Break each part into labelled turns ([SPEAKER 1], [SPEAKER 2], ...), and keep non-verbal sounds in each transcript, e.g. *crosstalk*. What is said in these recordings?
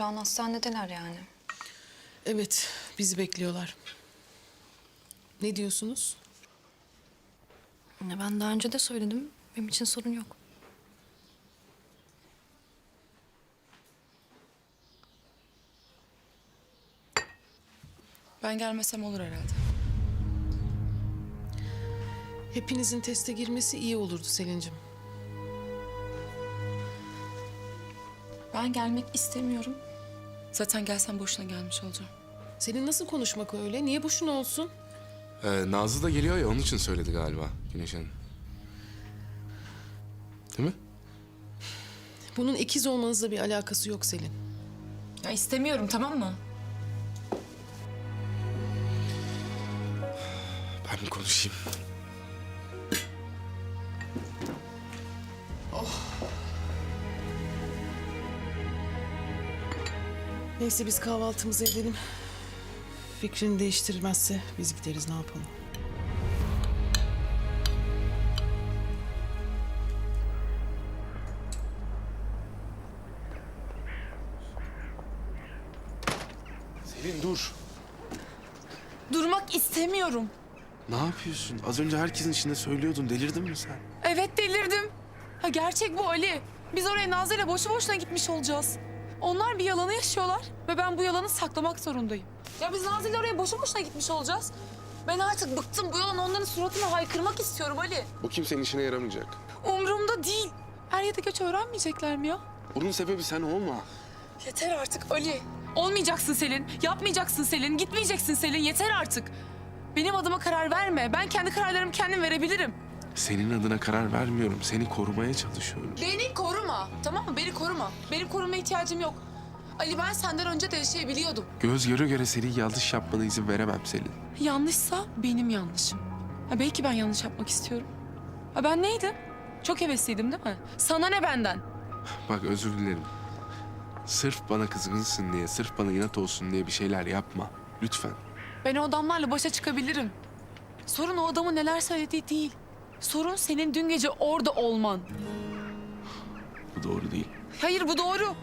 [SPEAKER 1] Şu an hastanedeler yani.
[SPEAKER 2] Evet, bizi bekliyorlar. Ne diyorsunuz?
[SPEAKER 1] Ya Ben daha önce de söyledim. Benim için sorun yok.
[SPEAKER 3] Ben gelmesem olur herhalde.
[SPEAKER 2] Hepinizin teste girmesi iyi olurdu Selin'cim.
[SPEAKER 3] Ben gelmek istemiyorum. Zaten gelsem boşuna gelmiş olacağım.
[SPEAKER 2] Senin nasıl konuşmak öyle? Niye boşuna olsun?
[SPEAKER 4] Ee, Nazlı da geliyor ya onun için söyledi galiba Güneş Hanım. Değil mi?
[SPEAKER 2] Bunun ikiz olmanızla bir alakası yok Selin.
[SPEAKER 3] Ya istemiyorum tamam mı?
[SPEAKER 4] Ben bir konuşayım.
[SPEAKER 2] Neyse biz kahvaltımızı edelim. Fikrini değiştirmezse biz gideriz ne yapalım.
[SPEAKER 4] Selin dur.
[SPEAKER 3] Durmak istemiyorum.
[SPEAKER 4] Ne yapıyorsun? Az önce herkesin içinde söylüyordun. Delirdin mi sen?
[SPEAKER 3] Evet delirdim. Ha gerçek bu Ali. Biz oraya Nazlı ile boşu boşuna gitmiş olacağız. Onlar bir yalanı yaşıyorlar ve ben bu yalanı saklamak zorundayım. Ya biz Nazlı ile oraya boşu boşuna gitmiş olacağız. Ben artık bıktım bu yalan onların suratına haykırmak istiyorum Ali.
[SPEAKER 4] Bu kimsenin işine yaramayacak.
[SPEAKER 3] Umurumda değil. Er ya da geç öğrenmeyecekler mi ya?
[SPEAKER 4] Bunun sebebi sen olma.
[SPEAKER 3] Yeter artık Ali. Olmayacaksın Selin. Yapmayacaksın Selin. Gitmeyeceksin Selin. Yeter artık. Benim adıma karar verme. Ben kendi kararlarımı kendim verebilirim.
[SPEAKER 4] Senin adına karar vermiyorum. Seni korumaya çalışıyorum.
[SPEAKER 3] Beni koruma. Tamam mı? Beni koruma. Benim koruma ihtiyacım yok. Ali ben senden önce de yaşayabiliyordum.
[SPEAKER 4] Göz göre göre senin yanlış yapmana izin veremem Selin.
[SPEAKER 3] Yanlışsa benim yanlışım. Ha, belki ben yanlış yapmak istiyorum. Ha, ben neydim? Çok hevesliydim değil mi? Sana ne benden?
[SPEAKER 4] Bak özür dilerim. Sırf bana kızgınsın diye, sırf bana inat olsun diye bir şeyler yapma. Lütfen.
[SPEAKER 3] Ben o adamlarla başa çıkabilirim. Sorun o adamın neler söylediği değil. Sorun senin dün gece orada olman.
[SPEAKER 4] Bu doğru değil.
[SPEAKER 3] Hayır bu doğru.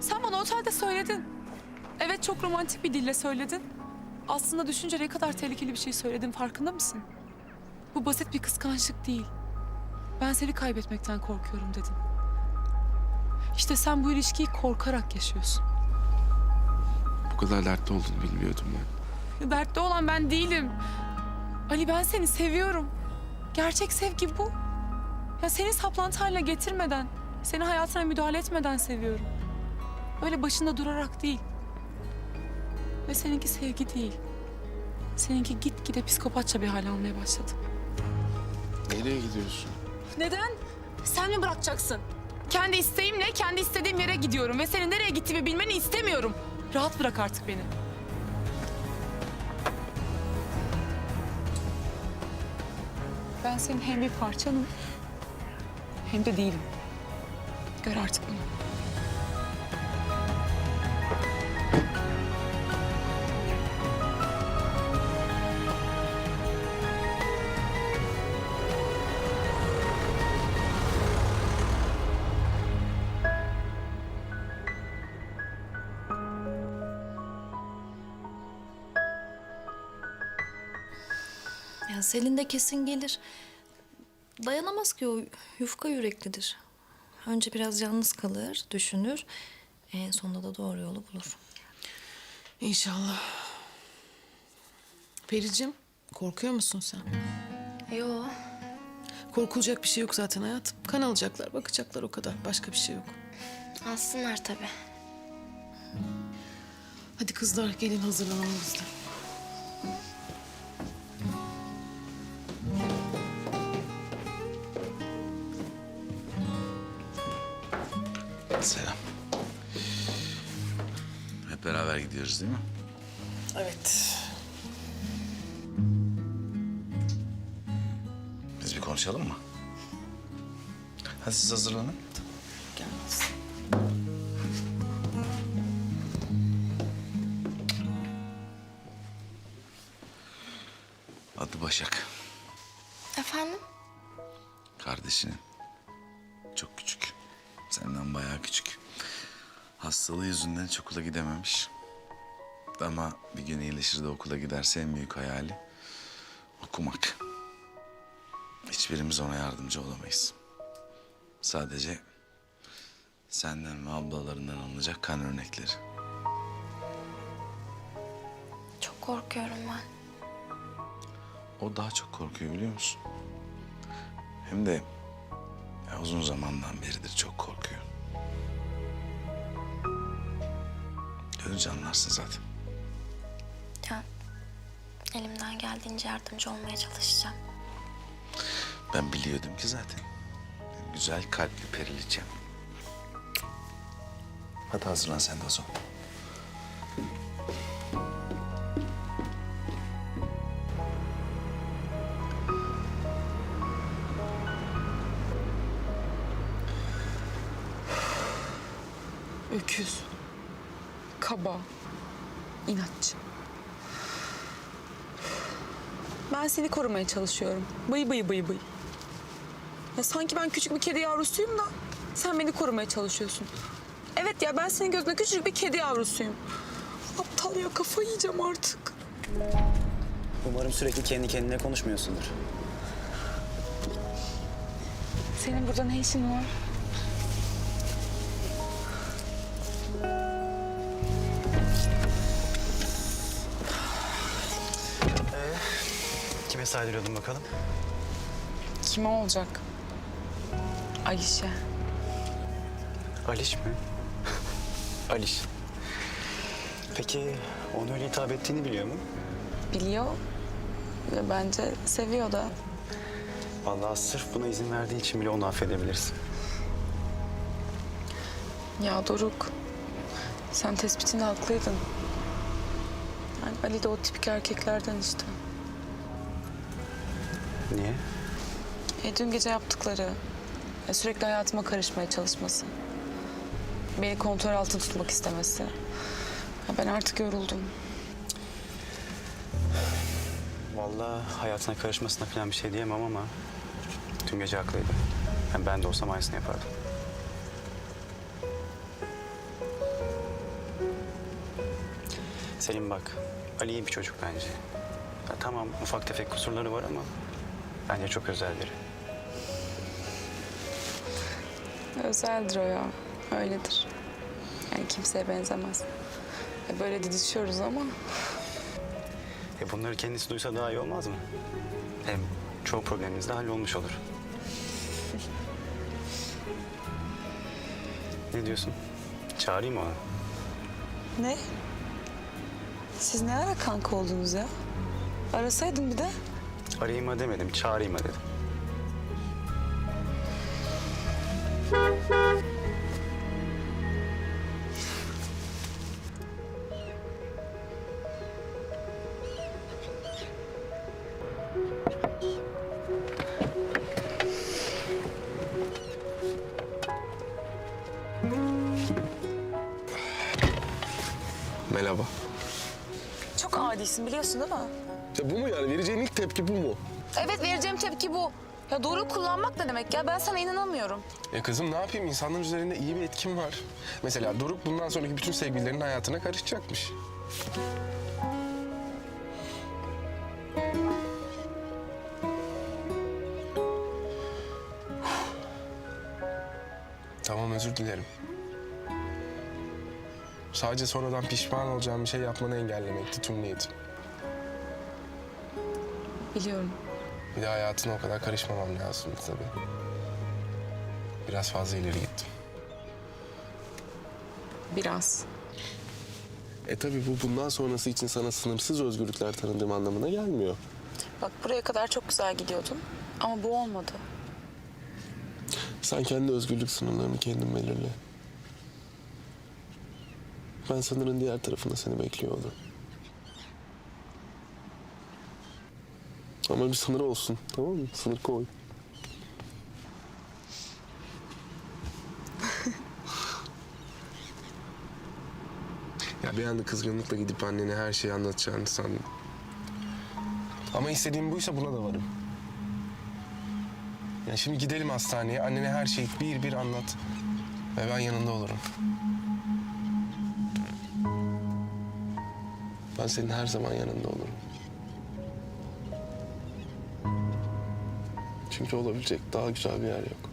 [SPEAKER 3] Sen bana otelde söyledin. Evet çok romantik bir dille söyledin. Aslında düşünce ne kadar tehlikeli bir şey söyledin farkında mısın? Bu basit bir kıskançlık değil. Ben seni kaybetmekten korkuyorum dedin. İşte sen bu ilişkiyi korkarak yaşıyorsun.
[SPEAKER 4] Bu kadar dertli olduğunu bilmiyordum ben.
[SPEAKER 3] Dertte olan ben değilim. Ali ben seni seviyorum. Gerçek sevgi bu. Ya seni saplantı haline getirmeden, seni hayatına müdahale etmeden seviyorum. Öyle başında durarak değil. Ve seninki sevgi değil. Seninki gitgide psikopatça bir hal almaya başladı.
[SPEAKER 4] Nereye gidiyorsun?
[SPEAKER 3] Neden? Sen mi bırakacaksın? Kendi isteğimle kendi istediğim yere gidiyorum ve senin nereye gittiğimi bilmeni istemiyorum. Rahat bırak artık beni. Ben senin hem bir parçanım hem de değilim. Gör artık bunu.
[SPEAKER 1] Selin de kesin gelir. Dayanamaz ki o yufka yüreklidir. Önce biraz yalnız kalır, düşünür. En sonunda da doğru yolu bulur.
[SPEAKER 2] İnşallah. Pericim, korkuyor musun sen?
[SPEAKER 1] Yo.
[SPEAKER 2] Korkulacak bir şey yok zaten hayatım. Kan alacaklar, bakacaklar o kadar. Başka bir şey yok.
[SPEAKER 1] Alsınlar tabii.
[SPEAKER 2] Hadi kızlar gelin hazırlanalım biz de.
[SPEAKER 5] Selam. Hep beraber gidiyoruz değil mi?
[SPEAKER 2] Evet.
[SPEAKER 5] Biz bir konuşalım mı? Hadi siz hazırlanın.
[SPEAKER 2] Gelmez.
[SPEAKER 5] Adı Başak.
[SPEAKER 6] Efendim?
[SPEAKER 5] Kardeşinin. Hastalığı yüzünden hiç okula gidememiş. Ama bir gün iyileşir de okula giderse en büyük hayali okumak. Hiçbirimiz ona yardımcı olamayız. Sadece senden ve ablalarından alınacak kan örnekleri.
[SPEAKER 6] Çok korkuyorum ben.
[SPEAKER 5] O daha çok korkuyor biliyor musun? Hem de ya uzun zamandan beridir çok korkuyor. Görünce anlarsın zaten.
[SPEAKER 6] Ya elimden geldiğince yardımcı olmaya çalışacağım.
[SPEAKER 5] Ben biliyordum ki zaten. Güzel kalpli periliçem. Hadi hazırlan sen de o zaman.
[SPEAKER 3] Öküz. Kaba. inatçı. Ben seni korumaya çalışıyorum. Bıy bıy bıy bıy. Ya sanki ben küçük bir kedi yavrusuyum da sen beni korumaya çalışıyorsun. Evet ya ben senin gözünde küçük bir kedi yavrusuyum. Aptal ya kafayı yiyeceğim artık.
[SPEAKER 2] Umarım sürekli kendi kendine konuşmuyorsundur.
[SPEAKER 3] Senin burada ne işin var?
[SPEAKER 2] Saydırıyordun bakalım?
[SPEAKER 3] Kime olacak? Ayşe.
[SPEAKER 2] Aliş mi? *laughs* Aliş. Peki onu öyle hitap ettiğini biliyor mu?
[SPEAKER 3] Biliyor. Ve bence seviyor da.
[SPEAKER 2] Vallahi sırf buna izin verdiği için bile onu affedebilirsin.
[SPEAKER 3] Ya Doruk, sen tespitinde haklıydın. Yani Ali de o tipik erkeklerden işte.
[SPEAKER 2] Niye?
[SPEAKER 3] E, dün gece yaptıkları, e, sürekli hayatıma karışmaya çalışması. Beni kontrol altında tutmak istemesi. Ya ben artık yoruldum.
[SPEAKER 2] Vallahi hayatına karışmasına falan bir şey diyemem ama... ...dün gece haklıydı. Yani ben de olsam aynısını yapardım. Selim bak, Ali iyi bir çocuk bence. Ya tamam ufak tefek kusurları var ama... ...bence çok özel biri.
[SPEAKER 3] Özeldir o ya, öyledir. Yani kimseye benzemez. E, böyle didişiyoruz ama
[SPEAKER 2] E bunları kendisi duysa daha iyi olmaz mı? Hem çoğu problemimiz de hallolmuş olur. *laughs* ne diyorsun? Çağırayım mı onu?
[SPEAKER 3] Ne? Siz ne ara kanka oldunuz ya? Arasaydın bir de.
[SPEAKER 2] Arayayım mı demedim, çağırayım mı dedim.
[SPEAKER 7] Merhaba.
[SPEAKER 3] Çok adisin biliyorsun değil mi?
[SPEAKER 7] Ya bu mu yani? Vereceğin ilk tepki bu mu?
[SPEAKER 3] Evet vereceğim tepki bu. Ya doğru kullanmak ne demek ya? Ben sana inanamıyorum.
[SPEAKER 7] Ya kızım ne yapayım? İnsanların üzerinde iyi bir etkim var. Mesela Doruk bundan sonraki bütün sevgililerin hayatına karışacakmış. Tamam özür dilerim. Sadece sonradan pişman olacağım bir şey yapmanı engellemekti tüm niyetim.
[SPEAKER 3] Biliyorum.
[SPEAKER 7] Bir de hayatına o kadar karışmamam lazımdı tabii. Biraz fazla ileri gittim.
[SPEAKER 3] Biraz.
[SPEAKER 7] E tabii bu bundan sonrası için sana sınırsız özgürlükler tanıdığım anlamına gelmiyor.
[SPEAKER 3] Bak buraya kadar çok güzel gidiyordun. Ama bu olmadı.
[SPEAKER 7] Sen kendi özgürlük sınırlarını kendin belirle. Ben sınırın diğer tarafında seni bekliyordum. Ama bir sınır olsun. Tamam mı? Sınır koy. ya bir anda kızgınlıkla gidip annene her şeyi anlatacağını sandım. Ama istediğim buysa buna da varım. Yani şimdi gidelim hastaneye, annene her şeyi bir bir anlat. Ve ben yanında olurum. Ben senin her zaman yanında olurum. Çünkü olabilecek daha güzel bir yer yok.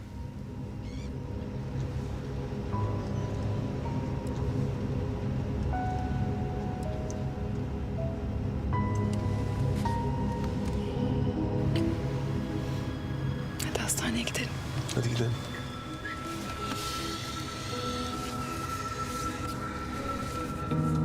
[SPEAKER 3] Hadi hastaneye gidelim.
[SPEAKER 7] Hadi gidelim. Thank you.